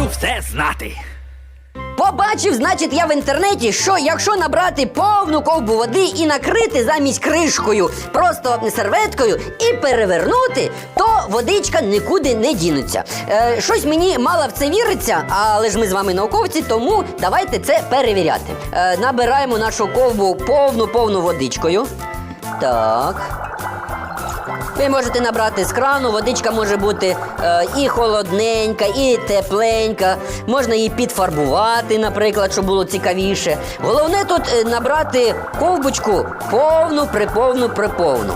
Хочу все знати. Побачив, значить, я в інтернеті, що якщо набрати повну ковбу води і накрити замість кришкою просто серветкою і перевернути, то водичка нікуди не дінеться. Е, щось мені мало в це віриться, але ж ми з вами науковці, тому давайте це перевіряти. Е, набираємо нашу ковбу повну повну водичкою. Так. Ви можете набрати з крану, водичка може бути е, і холодненька, і тепленька. Можна її підфарбувати, наприклад, щоб було цікавіше. Головне тут е, набрати ковбочку повну, приповну, приповну.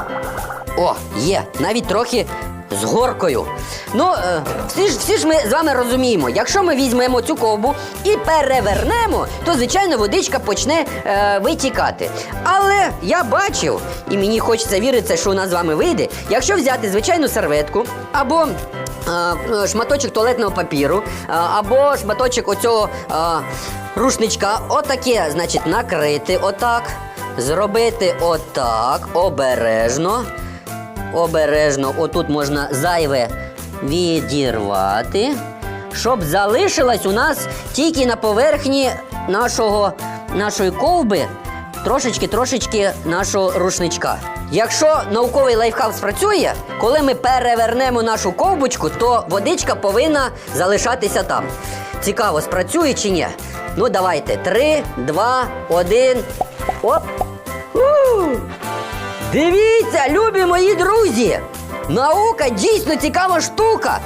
О, є, навіть трохи з горкою. Ну, е, всі ж, всі ж ми з вами розуміємо, якщо ми візьмемо цю ковбу і перевернемо, то звичайно водичка почне е, витікати. Але я бачив, і мені хочеться вірити, що нас з вами вийде, якщо взяти звичайну серветку або е, шматочок туалетного папіру, е, або шматочок оцього е, рушничка, отаке, значить, накрити отак, зробити отак, обережно. Обережно, отут можна зайве відірвати, щоб залишилась у нас тільки на поверхні нашого, нашої ковби трошечки-трошечки нашого рушничка. Якщо науковий лайфхак спрацює, коли ми перевернемо нашу ковбочку, то водичка повинна залишатися там. Цікаво, спрацює чи ні? Ну, давайте. Три, два, один. Оп! У! Дивіться, любі мої друзі! Наука дійсно цікава штука.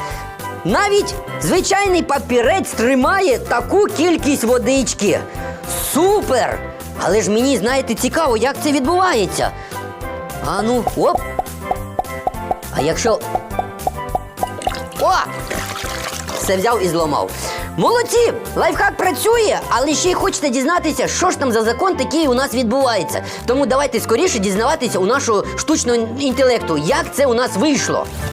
Навіть звичайний папірець тримає таку кількість водички. Супер! Але ж мені, знаєте, цікаво, як це відбувається. А ну, оп. А якщо. О! Все взяв і зламав. Молодці! Лайфхак працює, але ще й хочете дізнатися, що ж там за закон такий у нас відбувається. Тому давайте скоріше дізнаватися у нашого штучного інтелекту, як це у нас вийшло.